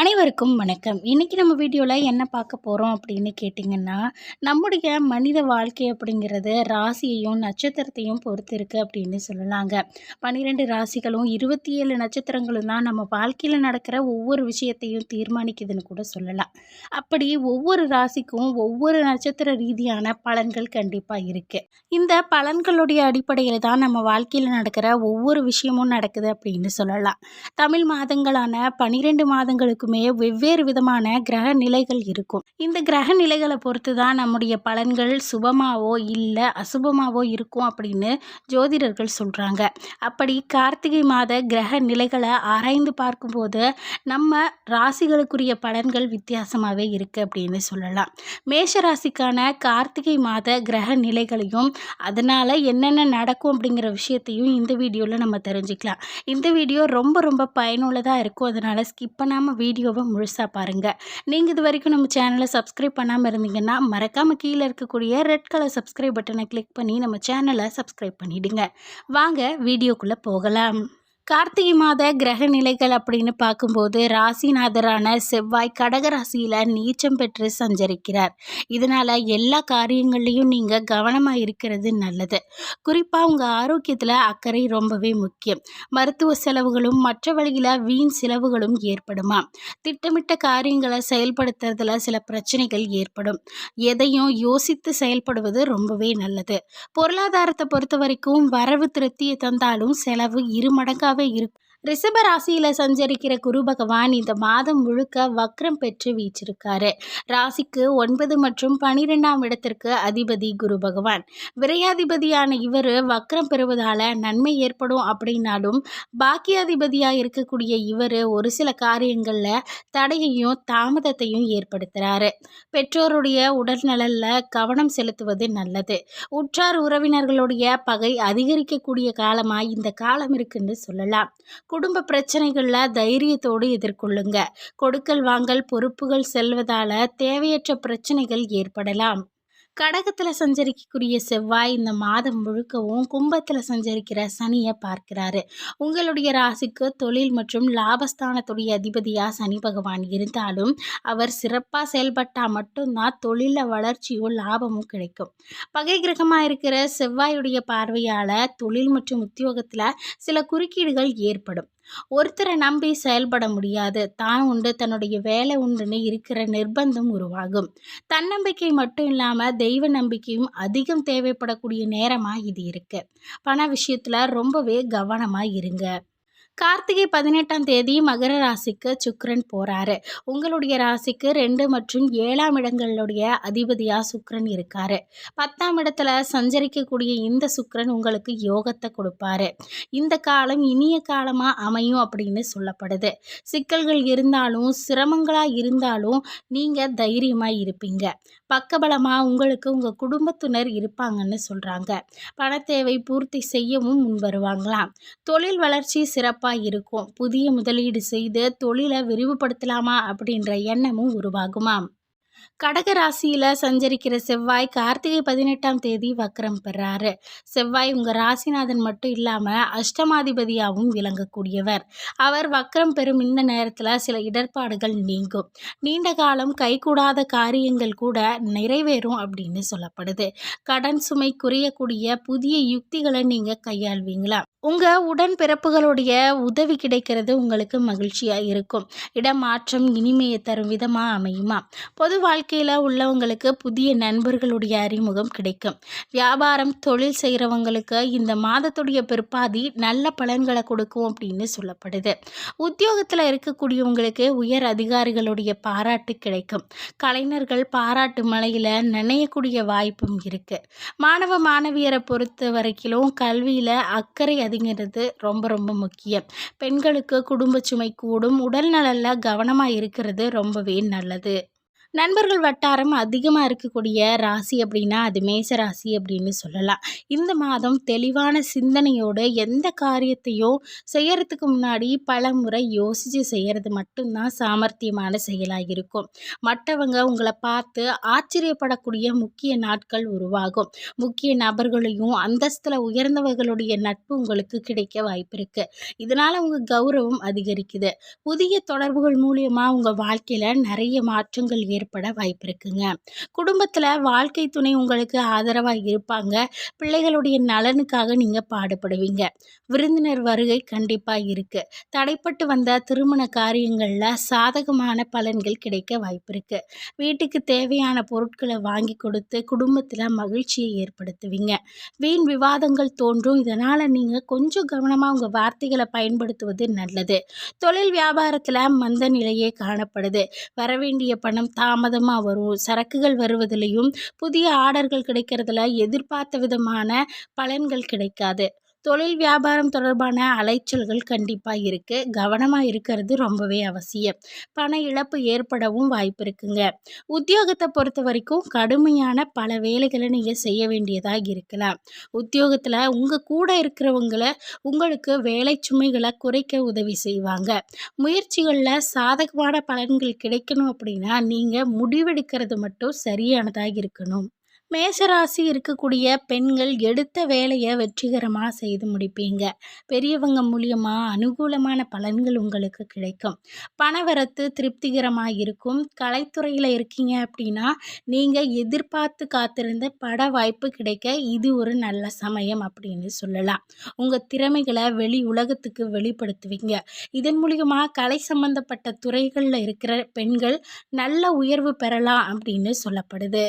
அனைவருக்கும் வணக்கம். இன்றைக்கி நம்ம வீடியோவில் என்ன பார்க்க போகிறோம் அப்படின்னு கேட்டிங்கன்னா நம்முடைய மனித வாழ்க்கை அப்படிங்கிறது ராசியையும் நட்சத்திரத்தையும் பொறுத்து இருக்குது அப்படின்னு சொல்லலாங்க. பன்னிரெண்டு ராசிகளும் இருபத்தி ஏழு நட்சத்திரங்களும் தான் நம்ம வாழ்க்கையில் நடக்கிற ஒவ்வொரு விஷயத்தையும் தீர்மானிக்குதுன்னு கூட சொல்லலாம். அப்படி ஒவ்வொரு ராசிக்கும் ஒவ்வொரு நட்சத்திர ரீதியான பலன்கள் கண்டிப்பாக இருக்குது இந்த பலன்களுடைய அடிப்படையில் தான் நம்ம வாழ்க்கையில் நடக்கிற ஒவ்வொரு விஷயமும் நடக்குது அப்படின்னு சொல்லலாம். தமிழ் மாதங்களான பன்னிரெண்டு மாதங்களுக்கு எல்லாருக்குமே வெவ்வேறு விதமான கிரக நிலைகள் இருக்கும். இந்த கிரக நிலைகளை பொறுத்து தான் நம்முடைய பலன்கள் சுபமாவோ இல்லை அசுபமாவோ இருக்கும் அப்படின்னு ஜோதிடர்கள் சொல்கிறாங்க அப்படி கார்த்திகை மாத கிரக நிலைகளை ஆராய்ந்து பார்க்கும்போது நம்ம ராசிகளுக்குரிய பலன்கள் வித்தியாசமாகவே இருக்குது அப்படின்னு சொல்லலாம். மேஷ ராசிக்கான கார்த்திகை மாத கிரக நிலைகளையும் அதனால் என்னென்ன நடக்கும் அப்படிங்கிற விஷயத்தையும் இந்த வீடியோவில் நம்ம தெரிஞ்சுக்கலாம். இந்த வீடியோ ரொம்ப ரொம்ப பயனுள்ளதாக இருக்கும். அதனால் ஸ்கிப் பண்ணாமல் வீடியோ வீடியோவை முழுசாக பாருங்கள் நீங்கள் இது வரைக்கும் நம்ம சேனலை சப்ஸ்கிரைப் பண்ணாமல் இருந்தீங்கன்னா மறக்காமல் கீழே இருக்கக்கூடிய ரெட் கலர் சப்ஸ்கிரைப் பட்டனை கிளிக் பண்ணி நம்ம சேனலை சப்ஸ்கிரைப் பண்ணிவிடுங்க வாங்க வீடியோக்குள்ளே போகலாம். கார்த்திகை மாத கிரக நிலைகள் அப்படின்னு பார்க்கும்போது ராசிநாதரான செவ்வாய் கடகராசியில் நீச்சம் பெற்று சஞ்சரிக்கிறார். இதனால் எல்லா காரியங்கள்லேயும் நீங்கள் கவனமாக இருக்கிறது நல்லது. குறிப்பாக உங்கள் ஆரோக்கியத்தில் அக்கறை ரொம்பவே முக்கியம். மருத்துவ செலவுகளும் மற்ற வழியில் வீண் செலவுகளும் ஏற்படுமா? திட்டமிட்ட காரியங்களை செயல்படுத்துறதுல சில பிரச்சனைகள் ஏற்படும். எதையும் யோசித்து செயல்படுவது ரொம்பவே நல்லது. பொருளாதாரத்தை பொறுத்த வரைக்கும் வரவு திருப்தியை தந்தாலும் செலவு இரு மடங்காக இருக்கும். ரிஷப ராசியில் சஞ்சரிக்கிற குரு பகவான் இந்த மாதம் முழுக்க வக்ரம் பெற்று வீச்சிருக்காரு. ராசிக்கு ஒன்பது மற்றும் பனிரெண்டாம் இடத்திற்கு அதிபதி குரு பகவான். விரையாதிபதியான இவர் வக்ரம் பெறுவதால் நன்மை ஏற்படும் அப்படின்னாலும் பாக்கியாதிபதியாக இருக்கக்கூடிய இவர் ஒரு சில காரியங்களில் தடையையும் தாமதத்தையும் ஏற்படுத்துகிறாரு பெற்றோருடைய உடல்நலனில் கவனம் செலுத்துவது நல்லது. உற்றார் உறவினர்களுடைய பகை அதிகரிக்கக்கூடிய காலமாக இந்த காலம் இருக்குன்னு சொல்லலாம். குடும்ப பிரச்சனைகளில் தைரியத்தோடு எதிர்கொள்ளுங்க. கொடுக்கல் வாங்கல் பொறுப்புகள் செல்வதால் தேவையற்ற பிரச்சனைகள் ஏற்படலாம். கடகத்தில் சஞ்சரிக்கக்கூடிய செவ்வாய் இந்த மாதம் முழுக்கவும் கும்பத்தில் சஞ்சரிக்கிற சனியை பார்க்கிறாரு. உங்களுடைய ராசிக்கு தொழில் மற்றும் லாபஸ்தானத்துடைய அதிபதியாக சனி பகவான் இருந்தாலும் அவர் சிறப்பாக செயல்பட்டால் மட்டும்தான் தொழிலில் வளர்ச்சியும் லாபமும் கிடைக்கும். பகை கிரகமாக இருக்கிற செவ்வாயுடைய பார்வையால் தொழில் மற்றும் உத்தியோகத்தில் சில குறுக்கீடுகள் ஏற்படும். ஒருத்தரை நம்பி செயல்பட முடியாது. தான் உண்டு தன்னுடைய வேலை உண்டுன்னு இருக்கிற நிர்பந்தம் உருவாகும். தன்னம்பிக்கை மட்டும் இல்லாமல் தெய்வ நம்பிக்கையும் அதிகம் தேவைப்படக்கூடிய நேரமாக இது இருக்குது பண விஷயத்தில் ரொம்பவே கவனமாக இருங்க. கார்த்திகை பதினெட்டாம் தேதி மகர ராசிக்கு சுக்ரன் போகிறாரு உங்களுடைய ராசிக்கு ரெண்டு மற்றும் ஏழாம் இடங்களுடைய அதிபதியாக சுக்ரன் இருக்கார். பத்தாம் இடத்துல சஞ்சரிக்கக்கூடிய இந்த சுக்ரன் உங்களுக்கு யோகத்தை கொடுப்பாரு. இந்த காலம் இனிய காலமாக அமையும் அப்படின்னு சொல்லப்படுது. சிக்கல்கள் இருந்தாலும் சிரமங்களாக இருந்தாலும் நீங்கள் தைரியமாக இருப்பீங்க. பக்கபலமாக உங்களுக்கு உங்கள் குடும்பத்தினர் இருப்பாங்கன்னு சொல்கிறாங்க பண தேவை பூர்த்தி செய்யவும் முன் வருவாங்களாம். தொழில் வளர்ச்சி சிறப்பாக சிறப்பாக இருக்கும். புதிய முதலீடு செய்து தொழிலை விரிவுபடுத்தலாமா அப்படின்ற எண்ணமும் உருவாகுமாம் கடக ராசியில் சஞ்சரிக்கிற செவ்வாய் கார்த்திகை பதினெட்டாம் தேதி வக்கரம் பெறாரு. செவ்வாய் உங்கள் ராசிநாதன் மட்டும் இல்லாமல் அஷ்டமாதிபதியாகவும் விளங்கக்கூடியவர். அவர் வக்கரம் பெறும் இந்த நேரத்தில் சில இடர்பாடுகள் நீங்கும். நீண்ட காலம் கைகூடாத காரியங்கள் கூட நிறைவேறும் அப்படின்னு சொல்லப்படுது. கடன் சுமை குறையக்கூடிய புதிய யுக்திகளை நீங்கள் கையாள்வீங்களா? உங்கள் உடன்பிறப்புகளுடைய உதவி கிடைக்கிறது உங்களுக்கு மகிழ்ச்சியாக இருக்கும். இடமாற்றம் இனிமையை தரும் விதமாக அமையுமா? பொது வாழ்க்கையில் உள்ளவங்களுக்கு புதிய நண்பர்களுடைய அறிமுகம் கிடைக்கும். வியாபாரம் தொழில் செய்கிறவங்களுக்கு இந்த மாதத்துடைய பிற்பாதி நல்ல பலன்களை கொடுக்கும் அப்படின்னு சொல்லப்படுது. உத்தியோகத்தில் இருக்கக்கூடியவங்களுக்கு உயர் அதிகாரிகளுடைய பாராட்டு கிடைக்கும். கலைஞர்கள் பாராட்டு மலையில் நினையக்கூடிய வாய்ப்பும் இருக்குது மாணவ மாணவியரை பொறுத்த வரைக்கும் கல்வியில் அக்கறை அப்படிங்கிறது ரொம்ப ரொம்ப முக்கியம். பெண்களுக்கு குடும்ப சுமை கூடும் உடல் நலனில் கவனமாக இருக்கிறது ரொம்பவே நல்லது. நண்பர்கள் வட்டாரம் அதிகமாக இருக்கக்கூடிய ராசி அப்படின்னா அது மேச ராசி அப்படின்னு சொல்லலாம். இந்த மாதம் தெளிவான சிந்தனையோடு எந்த காரியத்தையும் செய்யறதுக்கு முன்னாடி பல முறை யோசித்து செய்கிறது மட்டும்தான் சாமர்த்தியமான செயலாக இருக்கும். மற்றவங்க உங்களை பார்த்து ஆச்சரியப்படக்கூடிய முக்கிய நாட்கள் உருவாகும். முக்கிய நபர்களையும் அந்தஸ்தில் உயர்ந்தவர்களுடைய நட்பு உங்களுக்கு கிடைக்க வாய்ப்பு இருக்குது இதனால் உங்கள் கௌரவம் அதிகரிக்குது. புதிய தொடர்புகள் மூலியமாக உங்கள் வாழ்க்கையில் நிறைய மாற்றங்கள் ஏற்பட வாய்ப்பு இருக்குங்க குடும்பத்தில் வாழ்க்கை துணை உங்களுக்கு ஆதரவாக இருப்பாங்க. பிள்ளைகளுடைய நலனுக்காக நீங்கள் பாடுபடுவீங்க. விருந்தினர் வருகை கண்டிப்பாக இருக்குது தடைப்பட்டு வந்த திருமண காரியங்களில் சாதகமான பலன்கள் கிடைக்க வாய்ப்பு இருக்குது வீட்டுக்கு தேவையான பொருட்களை வாங்கி கொடுத்து குடும்பத்தில் மகிழ்ச்சியை ஏற்படுத்துவீங்க. வீண் விவாதங்கள் தோன்றும். இதனால் நீங்கள் கொஞ்சம் கவனமாக உங்கள் வார்த்தைகளை பயன்படுத்துவது நல்லது. தொழில் வியாபாரத்தில் மந்த நிலையே காணப்படுது. வரவேண்டிய பணம் தாமதமாக வரும். சரக்குகள் வருவதிலையும் புதிய ஆர்டர்கள் கிடைக்கிறதுல எதிர்பார்த்த விதமான பலன்கள் கிடைக்காது. தொழில் வியாபாரம் தொடர்பான அலைச்சல்கள் கண்டிப்பாக இருக்குது கவனமாக இருக்கிறது ரொம்பவே அவசியம். பண இழப்பு ஏற்படவும் வாய்ப்பு இருக்குங்க. உத்தியோகத்தை பொறுத்த வரைக்கும் கடுமையான பல வேலைகளை நீங்கள் செய்ய வேண்டியதாக இருக்கலாம். உத்தியோகத்தில் உங்கள் கூட இருக்கிறவங்கள உங்களுக்கு வேலை சுமைகளை குறைக்க உதவி செய்வாங்க. முயற்சிகளில் சாதகமான பலன்கள் கிடைக்கணும் அப்படின்னா நீங்கள் முடிவெடுக்கிறது மட்டும் சரியானதாக இருக்கணும். மேசராசி இருக்கக்கூடிய பெண்கள் எடுத்த வேலையை வெற்றிகரமாக செய்து முடிப்பீங்க. பெரியவங்க மூலியமாக அனுகூலமான பலன்கள் உங்களுக்கு கிடைக்கும். பணவரத்து திருப்திகரமாக இருக்கும். கலைத்துறையில் இருக்கீங்க அப்படின்னா நீங்கள் எதிர்பார்த்து காத்திருந்த பட வாய்ப்பு கிடைக்க இது ஒரு நல்ல சமயம் அப்படின்னு சொல்லலாம். உங்கள் திறமைகளை வெளி உலகத்துக்கு வெளிப்படுத்துவீங்க. இதன் மூலியமாக கலை சம்பந்தப்பட்ட துறைகளில் இருக்கிற பெண்கள் நல்ல உயர்வு பெறலாம் அப்படின்னு சொல்லப்படுது.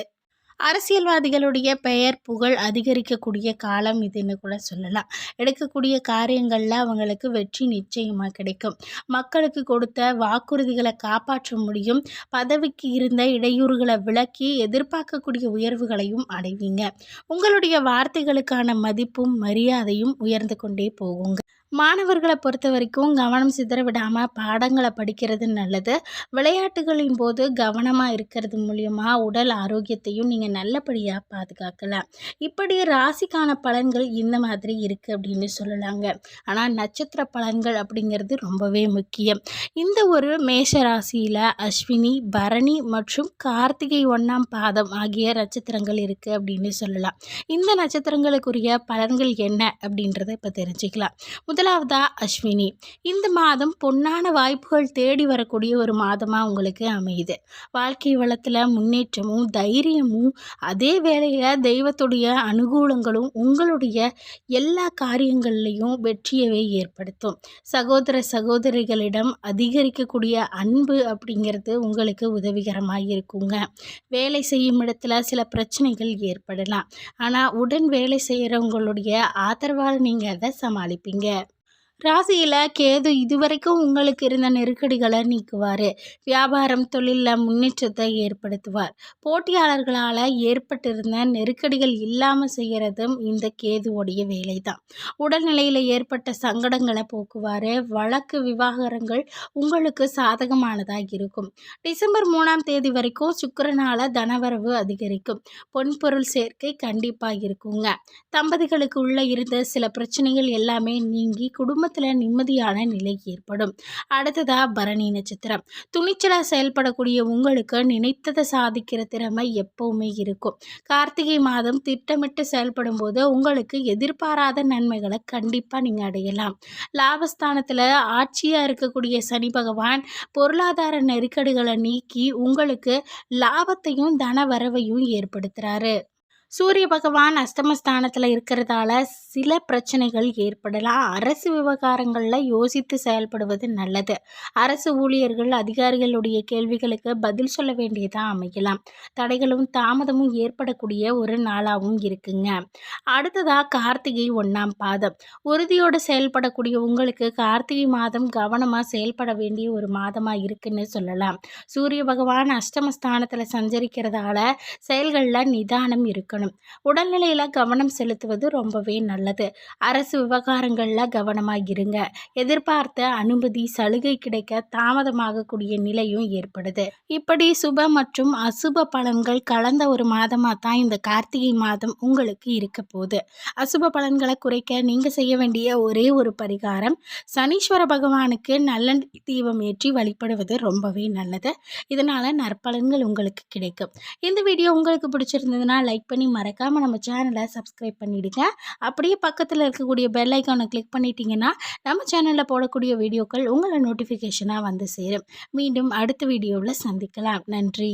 அரசியல்வாதிகளுடைய பெயர் புகழ் அதிகரிக்கக்கூடிய காலம் இதுன்னு கூட சொல்லலாம். எடுக்கக்கூடிய காரியங்களில் அவங்களுக்கு வெற்றி நிச்சயமாக கிடைக்கும். மக்களுக்கு கொடுத்த வாக்குறுதிகளை காப்பாற்ற முடியும். பதவிக்கு இருந்த இடையூறுகளை விளக்கி எதிர்பார்க்கக்கூடிய உயர்வுகளையும் அடைவீங்க. உங்களுடைய வார்த்தைகளுக்கான மதிப்பும் மரியாதையும் உயர்ந்து கொண்டே போகுங்க. மாணவர்களை பொறுத்த வரைக்கும் கவனம் சிதற விடாமல் பாடங்களை படிக்கிறது நல்லது. விளையாட்டுகளின் போது கவனமாக இருக்கிறது மூலியமாக உடல் ஆரோக்கியத்தையும் நீங்கள் நல்லபடியாக பாதுகாக்கலாம். இப்படி ராசிக்கான பலன்கள் இந்த மாதிரி இருக்குது அப்படின்னு சொல்லலாங்க. ஆனால் நட்சத்திர பலன்கள் அப்படிங்கிறது ரொம்பவே முக்கியம். இந்த ஒரு மேஷ ராசியில் அஸ்வினி பரணி மற்றும் கார்த்திகை ஒன்றாம் பாதம் ஆகிய நட்சத்திரங்கள் இருக்குது அப்படின்னு சொல்லலாம். இந்த நட்சத்திரங்களுக்குரிய பலன்கள் என்ன அப்படின்றத இப்போ தெரிஞ்சுக்கலாம். முதலாவதா அஸ்வினி. இந்த மாதம் பொன்னான வாய்ப்புகள் தேடி வரக்கூடிய ஒரு மாதமாக உங்களுக்கு அமையுது. வாழ்க்கை வளத்தில் முன்னேற்றமும் தைரியமும் அதே வேளையில் தெய்வத்துடைய அனுகூலங்களும் உங்களுடைய எல்லா காரியங்கள்லையும் வெற்றியவே ஏற்படுத்தும். சகோதர சகோதரிகளிடம் அதிகரிக்கக்கூடிய அன்பு அப்படிங்கிறது உங்களுக்கு உதவிகரமாக இருக்குங்க. வேலை செய்யும் இடத்துல சில பிரச்சனைகள் ஏற்படலாம். ஆனால் உடன் வேலை செய்கிறவங்களுடைய ஆதரவால் நீங்கள் அதை சமாளிப்பீங்க. ராசியில் கேது இதுவரைக்கும் உங்களுக்கு இருந்த நெருக்கடிகளை நீக்குவார். வியாபாரம் தொழிலில் முன்னேற்றத்தை ஏற்படுத்துவார். போட்டியாளர்களால் ஏற்பட்டிருந்த நெருக்கடிகள் இல்லாமல் செய்கிறதும் இந்த கேதுவோடைய வேலை தான் உடல்நிலையில் ஏற்பட்ட சங்கடங்களை போக்குவார். வழக்கு விவாகரங்கள் உங்களுக்கு சாதகமானதாக இருக்கும். டிசம்பர் மூணாம் தேதி வரைக்கும் சுக்கரனால் தனவரவு அதிகரிக்கும். பொன்பொருள் சேர்க்கை கண்டிப்பாக இருக்குங்க. தம்பதிகளுக்கு உள்ளே இருந்த சில பிரச்சனைகள் எல்லாமே நீங்கி குடும்ப குடும்பத்தில் நிம்மதியான நிலை ஏற்படும். அடுத்ததாக பரணி நட்சத்திரம். துணிச்சலாக செயல்படக்கூடிய உங்களுக்கு நினைத்ததை சாதிக்கிற திறமை எப்பவுமே இருக்கும். கார்த்திகை மாதம் திட்டமிட்டு செயல்படும் போது உங்களுக்கு எதிர்பாராத நன்மைகளை கண்டிப்பாக நீங்கள் அடையலாம். லாபஸ்தானத்தில் ஆட்சியாக இருக்கக்கூடிய சனி பகவான் பொருளாதார நெருக்கடிகளை நீக்கி உங்களுக்கு லாபத்தையும் தன வரவையும் ஏற்படுத்துகிறாரு சூரிய பகவான் அஸ்தமஸ்தானத்தில் இருக்கிறதால சில பிரச்சனைகள் ஏற்படலாம். அரசு விவகாரங்களில் யோசித்து செயல்படுவது நல்லது. அரசு ஊழியர்கள் அதிகாரிகளுடைய கேள்விகளுக்கு பதில் சொல்ல வேண்டியதாக அமையலாம். தடைகளும் தாமதமும் ஏற்படக்கூடிய ஒரு நாளாகவும் இருக்குங்க. அடுத்ததாக கார்த்திகை ஒன்றாம் பாதம். உறுதியோடு செயல்படக்கூடிய உங்களுக்கு கார்த்திகை மாதம் கவனமாக செயல்பட வேண்டிய ஒரு மாதமாக இருக்குன்னு சொல்லலாம். சூரிய பகவான் அஷ்டமஸ்தானத்தில் சஞ்சரிக்கிறதால செயல்களில் நிதானம் இருக்கணும். இருக்கணும் உடல்நிலையில் கவனம் செலுத்துவது ரொம்பவே நல்லது. அரசு விவகாரங்களில் கவனமாக இருங்க. எதிர்பார்த்த அனுமதி சலுகை கிடைக்க தாமதமாகக்கூடிய நிலையும் ஏற்படுது. இப்படி சுப மற்றும் அசுப பலன்கள் கலந்த ஒரு மாதமாக தான் இந்த கார்த்திகை மாதம் உங்களுக்கு இருக்க போகுது. அசுப பலன்களை குறைக்க நீங்கள் செய்ய வேண்டிய ஒரே ஒரு பரிகாரம் சனீஸ்வர பகவானுக்கு நல்ல தீபம் ஏற்றி வழிபடுவது ரொம்பவே நல்லது. இதனால் நற்பலன்கள் உங்களுக்கு கிடைக்கும். இந்த வீடியோ உங்களுக்கு பிடிச்சிருந்ததுன்னா லைக் பண்ணி மறக்காமல் நம்ம சேனலை சப்ஸ்கிரைப் பண்ணிவிடுங்க அப்படியே பக்கத்தில் இருக்கக்கூடிய பெல் ஐக்கானை கிளிக் பண்ணிட்டீங்கன்னா நம்ம சேனலில் போடக்கூடிய வீடியோக்கள் உங்களை நோட்டிஃபிகேஷனாக வந்து சேரும். மீண்டும் அடுத்த வீடியோவில் சந்திக்கலாம். நன்றி.